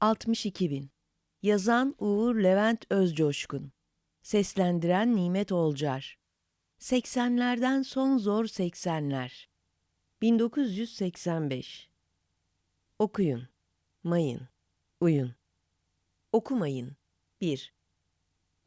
62000 Yazan Uğur Levent Özcoşkun Seslendiren Nimet Olcar 80'lerden son zor 80'ler 1985 Okuyun, mayın, uyun. Okumayın. 1.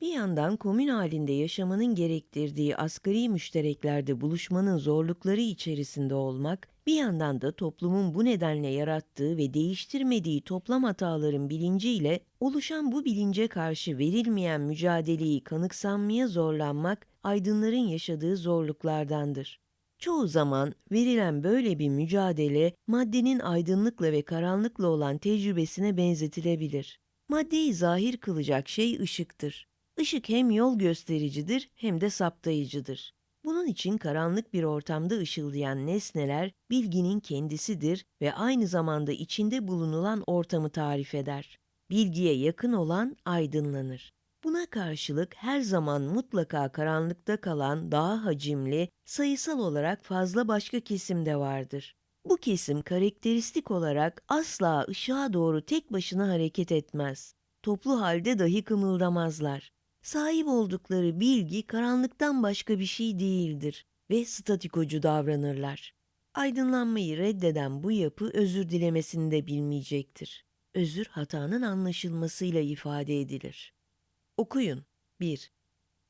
Bir yandan komün halinde yaşamanın gerektirdiği asgari müştereklerde buluşmanın zorlukları içerisinde olmak, bir yandan da toplumun bu nedenle yarattığı ve değiştirmediği toplam hataların bilinciyle oluşan bu bilince karşı verilmeyen mücadeleyi kanıksanmaya zorlanmak, aydınların yaşadığı zorluklardandır. Çoğu zaman verilen böyle bir mücadele maddenin aydınlıkla ve karanlıkla olan tecrübesine benzetilebilir. Maddeyi zahir kılacak şey ışıktır. Işık hem yol göstericidir hem de saptayıcıdır. Bunun için karanlık bir ortamda ışıldayan nesneler bilginin kendisidir ve aynı zamanda içinde bulunulan ortamı tarif eder. Bilgiye yakın olan aydınlanır. Buna karşılık her zaman mutlaka karanlıkta kalan daha hacimli, sayısal olarak fazla başka kesim de vardır. Bu kesim karakteristik olarak asla ışığa doğru tek başına hareket etmez. Toplu halde dahi kımıldamazlar. Sahip oldukları bilgi karanlıktan başka bir şey değildir ve statikocu davranırlar. Aydınlanmayı reddeden bu yapı özür dilemesini de bilmeyecektir. Özür hatanın anlaşılmasıyla ifade edilir. Okuyun. 1.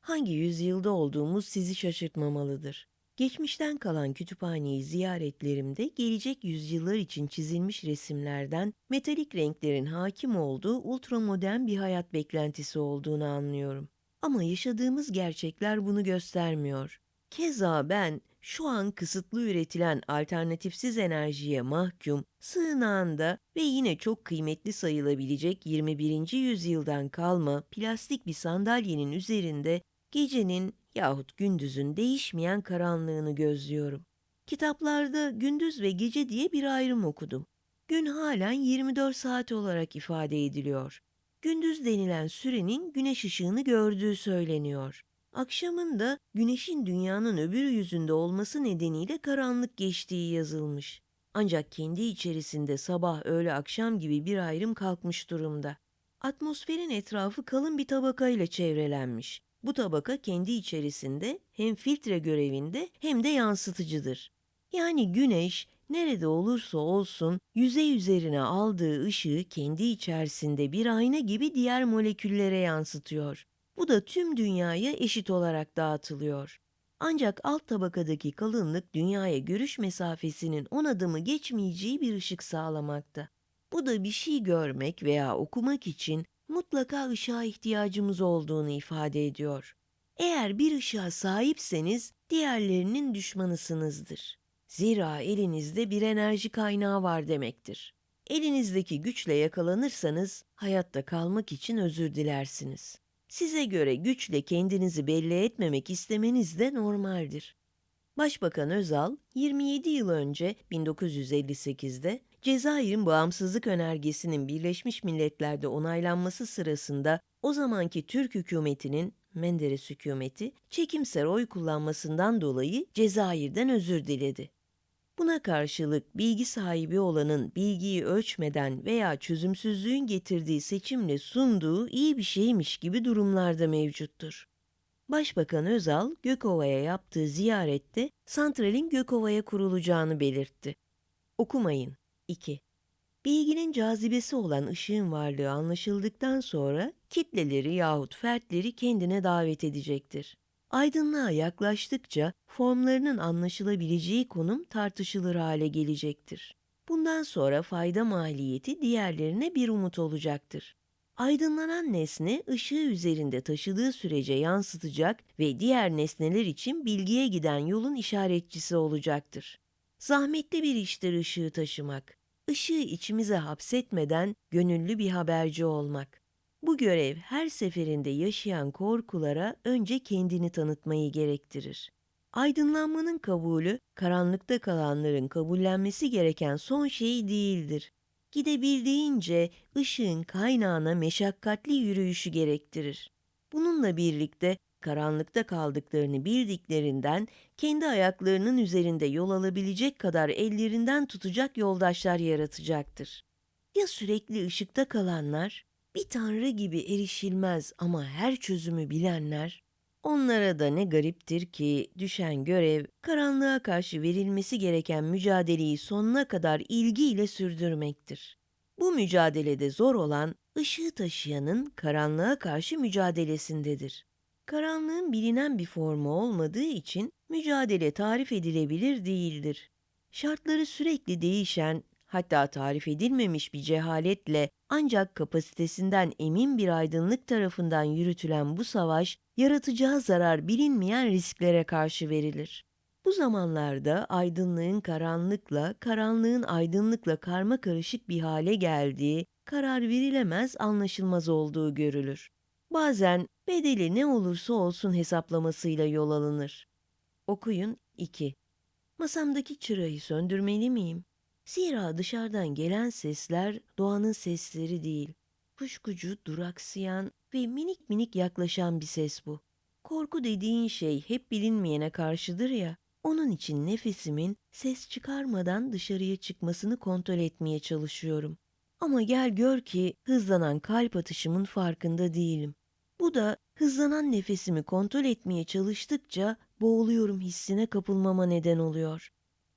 Hangi yüzyılda olduğumuz sizi şaşırtmamalıdır. Geçmişten kalan kütüphaneyi ziyaretlerimde gelecek yüzyıllar için çizilmiş resimlerden metalik renklerin hakim olduğu ultramodern bir hayat beklentisi olduğunu anlıyorum. Ama yaşadığımız gerçekler bunu göstermiyor. Keza ben şu an kısıtlı üretilen alternatifsiz enerjiye mahkum, sığınağında ve yine çok kıymetli sayılabilecek 21. yüzyıldan kalma plastik bir sandalyenin üzerinde gecenin yahut gündüzün değişmeyen karanlığını gözlüyorum. Kitaplarda gündüz ve gece diye bir ayrım okudum. Gün halen 24 saat olarak ifade ediliyor. Gündüz denilen sürenin güneş ışığını gördüğü söyleniyor. Akşamın da güneşin dünyanın öbür yüzünde olması nedeniyle karanlık geçtiği yazılmış. Ancak kendi içerisinde sabah, öğle, akşam gibi bir ayrım kalkmış durumda. Atmosferin etrafı kalın bir tabakayla çevrelenmiş. Bu tabaka kendi içerisinde hem filtre görevinde hem de yansıtıcıdır. Yani güneş nerede olursa olsun yüzey üzerine aldığı ışığı kendi içerisinde bir ayna gibi diğer moleküllere yansıtıyor. Bu da tüm dünyaya eşit olarak dağıtılıyor. Ancak alt tabakadaki kalınlık dünyaya görüş mesafesinin 10 adımı geçmeyeceği bir ışık sağlamakta. Bu da bir şey görmek veya okumak için mutlaka ışığa ihtiyacımız olduğunu ifade ediyor. Eğer bir ışığa sahipseniz diğerlerinin düşmanısınızdır. Zira elinizde bir enerji kaynağı var demektir. Elinizdeki güçle yakalanırsanız hayatta kalmak için özür dilersiniz. Size göre güçle kendinizi belli etmemek istemeniz de normaldir. Başbakan Özal 27 yıl önce 1958'de Cezayir'in bağımsızlık önergesinin Birleşmiş Milletler'de onaylanması sırasında o zamanki Türk hükümetinin Menderes hükümeti çekimser oy kullanmasından dolayı Cezayir'den özür diledi. Buna karşılık bilgi sahibi olanın bilgiyi ölçmeden veya çözümsüzlüğün getirdiği seçimle sunduğu iyi bir şeymiş gibi durumlarda mevcuttur. Başbakan Özal, Gökova'ya yaptığı ziyarette santralin Gökova'ya kurulacağını belirtti. Okumayın. 2. Bilginin cazibesi olan ışığın varlığı anlaşıldıktan sonra kitleleri yahut fertleri kendine davet edecektir. Aydınlığa yaklaştıkça formlarının anlaşılabileceği konum tartışılır hale gelecektir. Bundan sonra fayda maliyeti diğerlerine bir umut olacaktır. Aydınlanan nesne ışığı üzerinde taşıdığı sürece yansıtacak ve diğer nesneler için bilgiye giden yolun işaretçisi olacaktır. Zahmetli bir iştir ışığı taşımak. Işığı içimize hapsetmeden gönüllü bir haberci olmak. Bu görev her seferinde yaşayan korkulara önce kendini tanıtmayı gerektirir. Aydınlanmanın kabulü, karanlıkta kalanların kabullenmesi gereken son şey değildir. Gidebildiğince ışığın kaynağına meşakkatli yürüyüşü gerektirir. Bununla birlikte karanlıkta kaldıklarını bildiklerinden kendi ayaklarının üzerinde yol alabilecek kadar ellerinden tutacak yoldaşlar yaratacaktır. Ya sürekli ışıkta kalanlar, bir tanrı gibi erişilmez ama her çözümü bilenler, onlara da ne gariptir ki düşen görev, karanlığa karşı verilmesi gereken mücadeleyi sonuna kadar ilgiyle sürdürmektir. Bu mücadelede zor olan, ışığı taşıyanın karanlığa karşı mücadelesindedir. Karanlığın bilinen bir formu olmadığı için mücadele tarif edilebilir değildir. Şartları sürekli değişen, hatta tarif edilmemiş bir cehaletle ancak kapasitesinden emin bir aydınlık tarafından yürütülen bu savaş, yaratacağı zarar bilinmeyen risklere karşı verilir. Bu zamanlarda aydınlığın karanlıkla, karanlığın aydınlıkla karma karışık bir hale geldiği, karar verilemez, anlaşılmaz olduğu görülür. Bazen bedeli ne olursa olsun hesaplamasıyla yol alınır. Okuyun 2. Masamdaki çırayı söndürmeli miyim? Zira dışarıdan gelen sesler doğanın sesleri değil. Kuşkucu, duraksayan ve minik minik yaklaşan bir ses bu. Korku dediğin şey hep bilinmeyene karşıdır ya. Onun için nefesimin ses çıkarmadan dışarıya çıkmasını kontrol etmeye çalışıyorum. Ama gel gör ki hızlanan kalp atışımın farkında değilim. Bu da hızlanan nefesimi kontrol etmeye çalıştıkça boğuluyorum hissine kapılmama neden oluyor.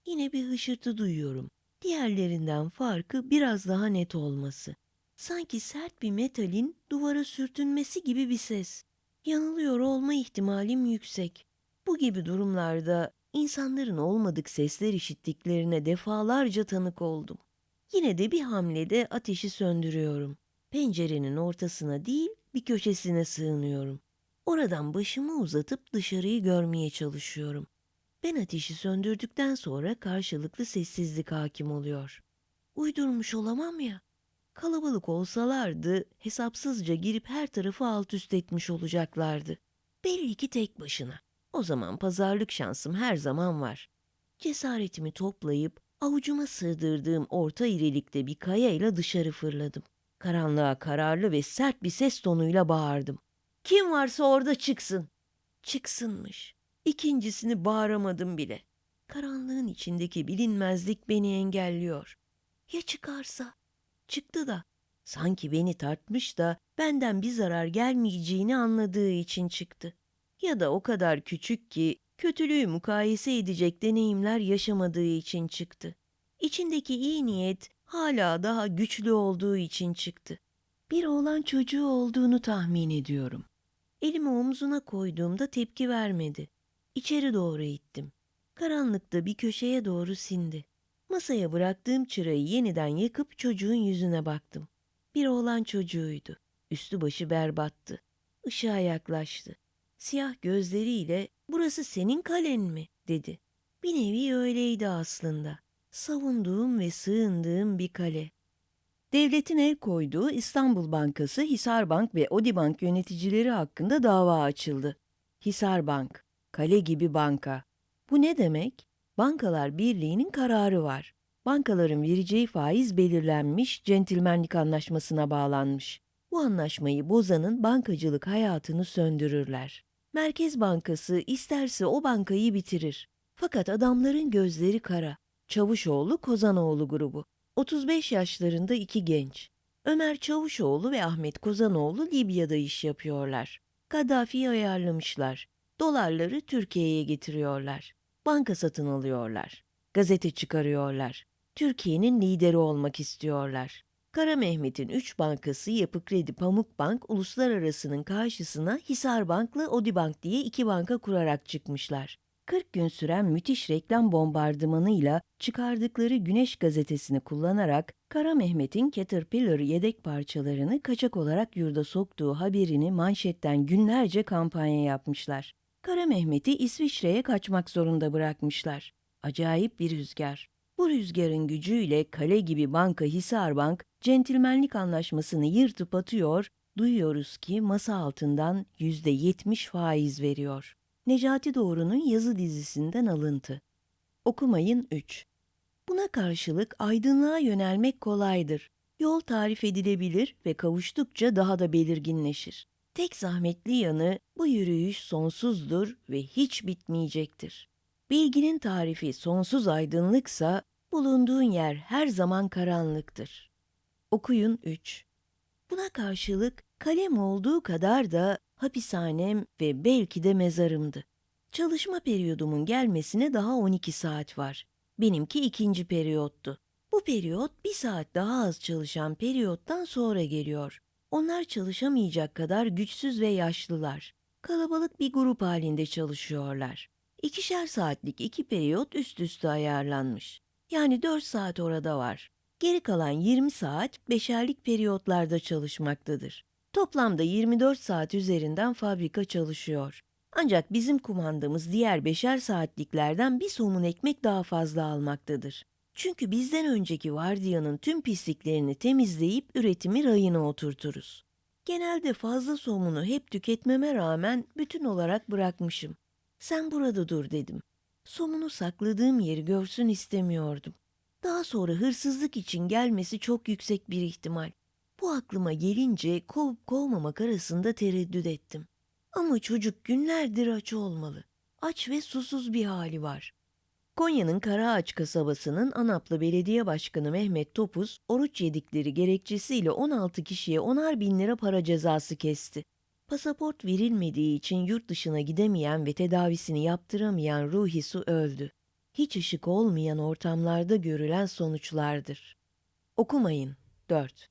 Yine bir hışırtı duyuyorum. Diğerlerinden farkı biraz daha net olması. Sanki sert bir metalin duvara sürtünmesi gibi bir ses. Yanılıyor olma ihtimalim yüksek. Bu gibi durumlarda insanların olmadık sesler işittiklerine defalarca tanık oldum. Yine de bir hamlede ateşi söndürüyorum. Pencerenin ortasına değil, bir köşesine sığınıyorum. Oradan başımı uzatıp dışarıyı görmeye çalışıyorum. Ben ateşi söndürdükten sonra karşılıklı sessizlik hakim oluyor. Uydurmuş olamam ya. Kalabalık olsalardı hesapsızca girip her tarafı alt üst etmiş olacaklardı. Belli ki tek başına. O zaman pazarlık şansım her zaman var. Cesaretimi toplayıp avucuma sığdırdığım orta irilikte bir kayayla dışarı fırladım. Karanlığa kararlı ve sert bir ses tonuyla bağırdım. Kim varsa orada çıksın. Çıksınmış. İkincisini bağıramadım bile. Karanlığın içindeki bilinmezlik beni engelliyor. Ya çıkarsa? Çıktı da. Sanki beni tartmış da benden bir zarar gelmeyeceğini anladığı için çıktı. Ya da o kadar küçük ki kötülüğü mukayese edecek deneyimler yaşamadığı için çıktı. İçindeki iyi niyet hala daha güçlü olduğu için çıktı. Bir oğlan çocuğu olduğunu tahmin ediyorum. Elimi omzuna koyduğumda tepki vermedi. İçeri doğru ittim. Karanlıkta bir köşeye doğru sindi. Masaya bıraktığım çırayı yeniden yakıp çocuğun yüzüne baktım. Bir oğlan çocuğuydu. Üstü başı berbattı. Işığa yaklaştı. Siyah gözleriyle burası senin kalen mi dedi. Bir nevi öyleydi aslında. Savunduğum ve sığındığım bir kale. Devletin el koyduğu İstanbul Bankası, Hisarbank ve Odibank yöneticileri hakkında dava açıldı. Hisarbank, kale gibi banka. Bu ne demek? Bankalar Birliği'nin kararı var. Bankaların vereceği faiz belirlenmiş, centilmenlik anlaşmasına bağlanmış. Bu anlaşmayı bozanın bankacılık hayatını söndürürler. Merkez Bankası isterse o bankayı bitirir. Fakat adamların gözleri kara. Çavuşoğlu Kozanoğlu grubu. 35 yaşlarında iki genç. Ömer Çavuşoğlu ve Ahmet Kozanoğlu Libya'da iş yapıyorlar. Kaddafi'yi ayarlamışlar. Dolarları Türkiye'ye getiriyorlar. Banka satın alıyorlar. Gazete çıkarıyorlar. Türkiye'nin lideri olmak istiyorlar. Kara Mehmet'in üç bankası Yapı Kredi Pamukbank Uluslararası'nın karşısına Hisarbank'la Odibank diye iki banka kurarak çıkmışlar. 40 gün süren müthiş reklam bombardımanıyla çıkardıkları Güneş gazetesini kullanarak Kara Mehmet'in Caterpillar yedek parçalarını kaçak olarak yurda soktuğu haberini manşetten günlerce kampanya yapmışlar. Kara Mehmet'i İsviçre'ye kaçmak zorunda bırakmışlar. Acayip bir rüzgar. Bu rüzgarın gücüyle kale gibi banka Hisarbank centilmenlik anlaşmasını yırtıp atıyor, duyuyoruz ki masa altından yüzde yetmiş faiz veriyor. Necati Doğru'nun yazı dizisinden alıntı. Okumayın 3. Buna karşılık aydınlığa yönelmek kolaydır. Yol tarif edilebilir ve kavuştukça daha da belirginleşir. Tek zahmetli yanı bu yürüyüş sonsuzdur ve hiç bitmeyecektir. Bilginin tarifi sonsuz aydınlıksa bulunduğun yer her zaman karanlıktır. Okuyun 3. Buna karşılık kalem olduğu kadar da hapishanem ve belki de mezarımdı. Çalışma periyodumun gelmesine daha 12 saat var. Benimki ikinci periyottu. Bu periyot bir saat daha az çalışan periyottan sonra geliyor. Onlar çalışamayacak kadar güçsüz ve yaşlılar. Kalabalık bir grup halinde çalışıyorlar. İkişer saatlik iki periyot üst üste ayarlanmış. Yani 4 saat orada var. Geri kalan 20 saat beşerlik periyotlarda çalışmaktadır. Toplamda 24 saat üzerinden fabrika çalışıyor. Ancak bizim kumandamız diğer beşer saatliklerden bir somun ekmek daha fazla almaktadır. Çünkü bizden önceki vardiyanın tüm pisliklerini temizleyip üretimi rayına oturturuz. Genelde fazla somunu hep tüketmeme rağmen bütün olarak bırakmışım. Sen burada dur dedim. Somunu sakladığım yeri görsün istemiyordum. Daha sonra hırsızlık için gelmesi çok yüksek bir ihtimal. Bu aklıma gelince kovup kovmamak arasında tereddüt ettim. Ama çocuk günlerdir aç olmalı. Aç ve susuz bir hali var. Konya'nın Karaağaç kasabasının Anaplı Belediye Başkanı Mehmet Topuz, oruç yedikleri gerekçesiyle 16 kişiye 10'ar bin lira para cezası kesti. Pasaport verilmediği için yurt dışına gidemeyen ve tedavisini yaptıramayan Ruhi Su öldü. Hiç ışık olmayan ortamlarda görülen sonuçlardır. Okumayın. 4.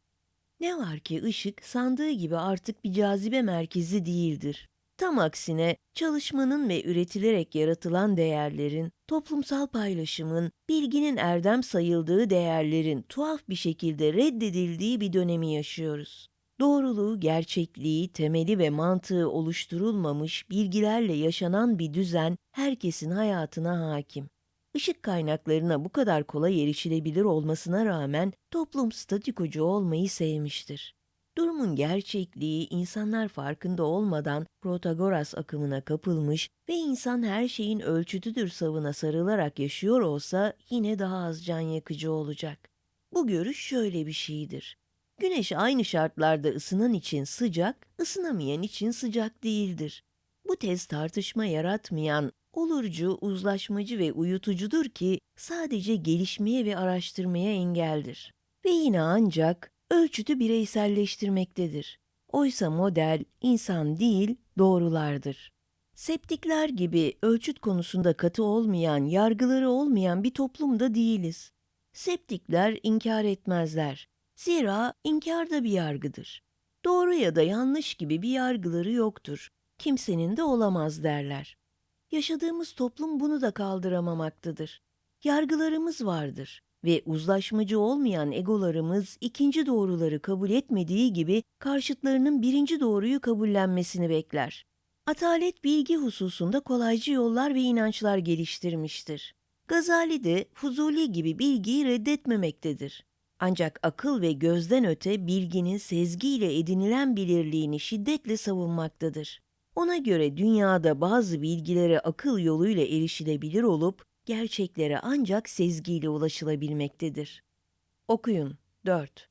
Ne var ki ışık sandığı gibi artık bir cazibe merkezi değildir. Tam aksine çalışmanın ve üretilerek yaratılan değerlerin, toplumsal paylaşımın, bilginin erdem sayıldığı değerlerin tuhaf bir şekilde reddedildiği bir dönemi yaşıyoruz. Doğruluğu, gerçekliği, temeli ve mantığı oluşturulmamış bilgilerle yaşanan bir düzen herkesin hayatına hakim. Işık kaynaklarına bu kadar kolay erişilebilir olmasına rağmen toplum statikocu olmayı sevmiştir. Durumun gerçekliği insanlar farkında olmadan Protagoras akımına kapılmış ve insan her şeyin ölçütüdür savına sarılarak yaşıyor olsa yine daha az can yakıcı olacak. Bu görüş şöyle bir şeydir. Güneş aynı şartlarda ısınan için sıcak, ısınamayan için sıcak değildir. Bu tez tartışma yaratmayan, olurcu, uzlaşmacı ve uyutucudur ki sadece gelişmeye ve araştırmaya engeldir. Ve yine ancak ölçütü bireyselleştirmektedir. Oysa model insan değil, doğrulardır. Septikler gibi ölçüt konusunda katı olmayan, yargıları olmayan bir toplumda değiliz. Septikler inkar etmezler. Zira inkar da bir yargıdır. Doğru ya da yanlış gibi bir yargıları yoktur. Kimsenin de olamaz derler. Yaşadığımız toplum bunu da kaldıramamaktadır. Yargılarımız vardır ve uzlaşmacı olmayan egolarımız ikinci doğruları kabul etmediği gibi karşıtlarının birinci doğruyu kabullenmesini bekler. Atalet bilgi hususunda kolaycı yollar ve inançlar geliştirmiştir. Gazali de Fuzuli gibi bilgiyi reddetmemektedir. Ancak akıl ve gözden öte bilginin sezgiyle edinilen bilirliğini şiddetle savunmaktadır. Ona göre dünyada bazı bilgilere akıl yoluyla erişilebilir olup gerçeklere ancak sezgiyle ulaşılabilmektedir. Okuyun 4.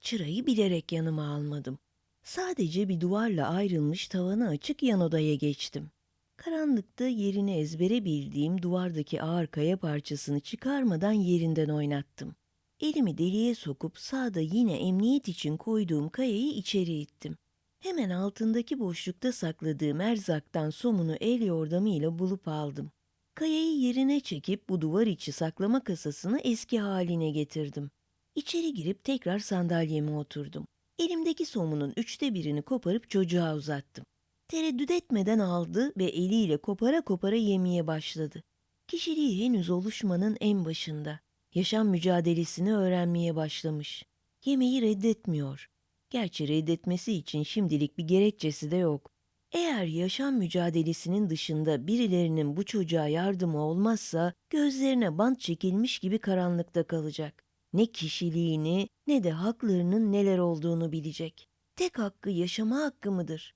Çırayı bilerek yanıma almadım. Sadece bir duvarla ayrılmış tavanı açık yan odaya geçtim. Karanlıkta yerini ezbere bildiğim duvardaki ağır kaya parçasını çıkarmadan yerinden oynattım. Elimi deliğe sokup sağda yine emniyet için koyduğum kayayı içeri ittim. Hemen altındaki boşlukta sakladığım erzaktan somunu el yordamıyla bulup aldım. Kayayı yerine çekip bu duvar içi saklama kasasını eski haline getirdim. İçeri girip tekrar sandalyeme oturdum. Elimdeki somunun üçte birini koparıp çocuğa uzattım. Tereddüt etmeden aldı ve eliyle kopara kopara yemeye başladı. Kişiliği henüz oluşmanın en başında. Yaşam mücadelesini öğrenmeye başlamış. Yemeği reddetmiyor. Gerçi reddetmesi için şimdilik bir gerekçesi de yok. Eğer yaşam mücadelesinin dışında birilerinin bu çocuğa yardımı olmazsa gözlerine bant çekilmiş gibi karanlıkta kalacak. Ne kişiliğini ne de haklarının neler olduğunu bilecek. Tek hakkı yaşama hakkı mıdır?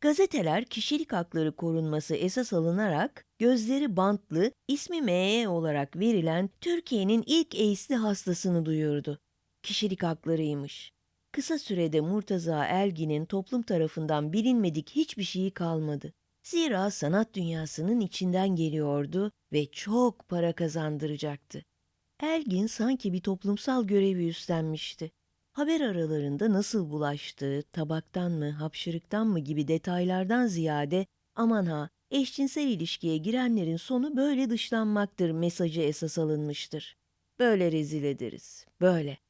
Gazeteler kişilik hakları korunması esas alınarak gözleri bantlı, ismi ME olarak verilen Türkiye'nin ilk AIDS'li hastasını duyurdu. Kişilik haklarıymış. Kısa sürede Murtaza Elgin'in toplum tarafından bilinmedik hiçbir şeyi kalmadı. Zira sanat dünyasının içinden geliyordu ve çok para kazandıracaktı. Elgin sanki bir toplumsal görevi üstlenmişti. haber aralarında nasıl bulaştığı, tabaktan mı, hapşırıktan mı gibi detaylardan ziyade aman ha, eşcinsel ilişkiye girenlerin sonu böyle dışlanmaktır mesajı esas alınmıştır. Böyle rezil ederiz, böyle.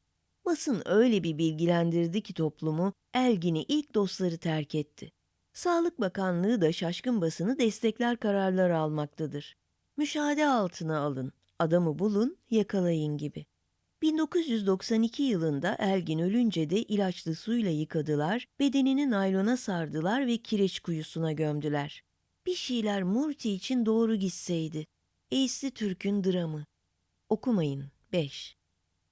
Basın öyle bir bilgilendirdi ki toplumu, Elgin'i ilk dostları terk etti. Sağlık Bakanlığı da şaşkın basını destekler kararlar almaktadır. Müşahede altına alın, adamı bulun, yakalayın gibi. 1992 yılında Elgin ölünce de ilaçlı suyla yıkadılar, bedenini naylona sardılar ve kireç kuyusuna gömdüler. Bir şeyler Murti için doğru gitseydi. Eğisli Türk'ün dramı. Okumayın. 5.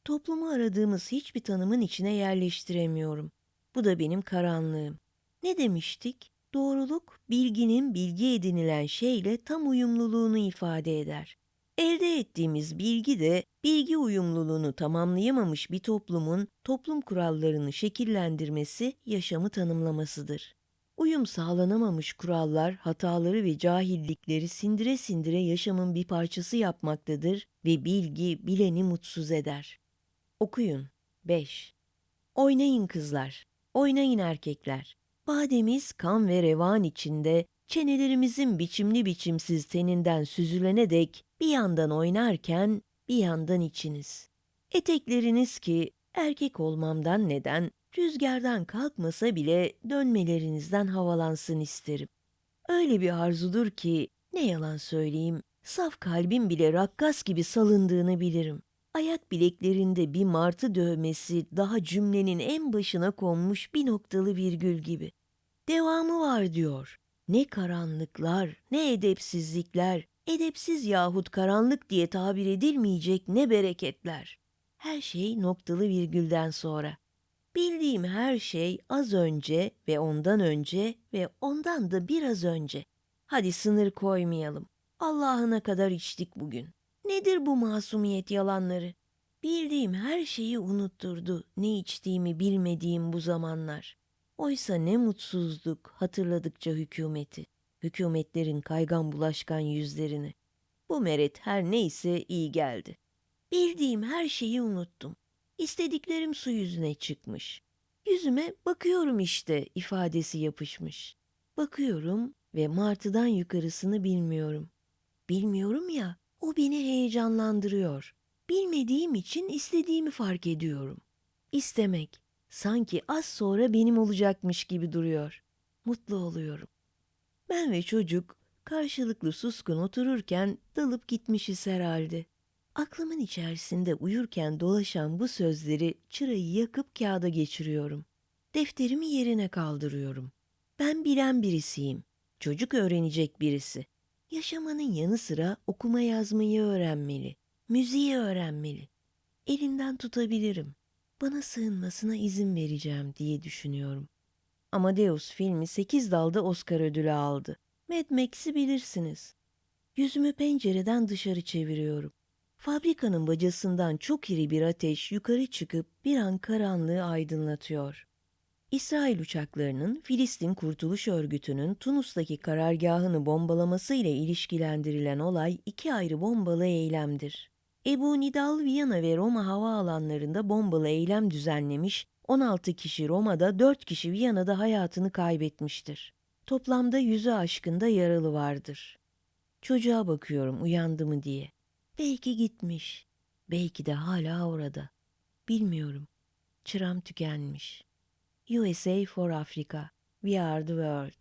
Toplumu aradığımız hiçbir tanımın içine yerleştiremiyorum. Bu da benim karanlığım. Ne demiştik? Doğruluk, bilginin bilgi edinilen şeyle tam uyumluluğunu ifade eder. Elde ettiğimiz bilgi de bilgi uyumluluğunu tamamlayamamış bir toplumun toplum kurallarını şekillendirmesi, yaşamı tanımlamasıdır. Uyum sağlanamamış kurallar, hataları ve cahillikleri sindire sindire yaşamın bir parçası yapmaktadır ve bilgi bileni mutsuz eder. Okuyun. 5. Oynayın kızlar, oynayın erkekler. Bademiz kan ve revan içinde, çenelerimizin biçimli biçimsiz teninden süzülene dek bir yandan oynarken bir yandan içiniz. Etekleriniz ki erkek olmamdan neden rüzgardan kalkmasa bile dönmelerinizden havalansın isterim. Öyle bir arzudur ki ne yalan söyleyeyim saf kalbim bile rakkas gibi salındığını bilirim. Ayak bileklerinde bir martı dövmesi daha cümlenin en başına konmuş bir noktalı virgül gibi. Devamı var diyor. Ne karanlıklar, ne edepsizlikler, edepsiz yahut karanlık diye tabir edilmeyecek ne bereketler. Her şey noktalı virgülden sonra. Bildiğim her şey az önce ve ondan önce ve ondan da biraz önce. Hadi sınır koymayalım. Allah'ına kadar içtik bugün. Nedir bu masumiyet yalanları? Bildiğim her şeyi unutturdu ne içtiğimi bilmediğim bu zamanlar. Oysa ne mutsuzduk hatırladıkça hükümeti, hükümetlerin kaygan bulaşkan yüzlerini. Bu meret her neyse iyi geldi. Bildiğim her şeyi unuttum. İstediklerim su yüzüne çıkmış. Yüzüme bakıyorum işte ifadesi yapışmış. Bakıyorum ve martıdan yukarısını bilmiyorum. Bilmiyorum ya, o beni heyecanlandırıyor. Bilmediğim için istediğimi fark ediyorum. İstemek sanki az sonra benim olacakmış gibi duruyor. Mutlu oluyorum. Ben ve çocuk karşılıklı suskun otururken dalıp gitmişiz herhalde. Aklımın içerisinde uyurken dolaşan bu sözleri çırayı yakıp kağıda geçiriyorum. Defterimi yerine kaldırıyorum. Ben bilen birisiyim. Çocuk öğrenecek birisi. Yaşamanın yanı sıra okuma yazmayı öğrenmeli. Müziği öğrenmeli. Elinden tutabilirim. Bana sığınmasına izin vereceğim diye düşünüyorum. Amadeus filmi 8 dalda Oscar ödülü aldı. Mad Max'i bilirsiniz. Yüzümü pencereden dışarı çeviriyorum. Fabrikanın bacasından çok iri bir ateş yukarı çıkıp bir an karanlığı aydınlatıyor. İsrail uçaklarının Filistin Kurtuluş Örgütü'nün Tunus'taki karargahını bombalaması ile ilişkilendirilen olay iki ayrı bombalı eylemdir. Ebu Nidal Viyana ve Roma havaalanlarında bombalı eylem düzenlemiş, 16 kişi Roma'da 4 kişi Viyana'da hayatını kaybetmiştir. Toplamda yüzü aşkında yaralı vardır. Çocuğa bakıyorum uyandı mı diye. Belki gitmiş. Belki de hala orada. Bilmiyorum. Çıram tükenmiş. USA for Africa. We are the world.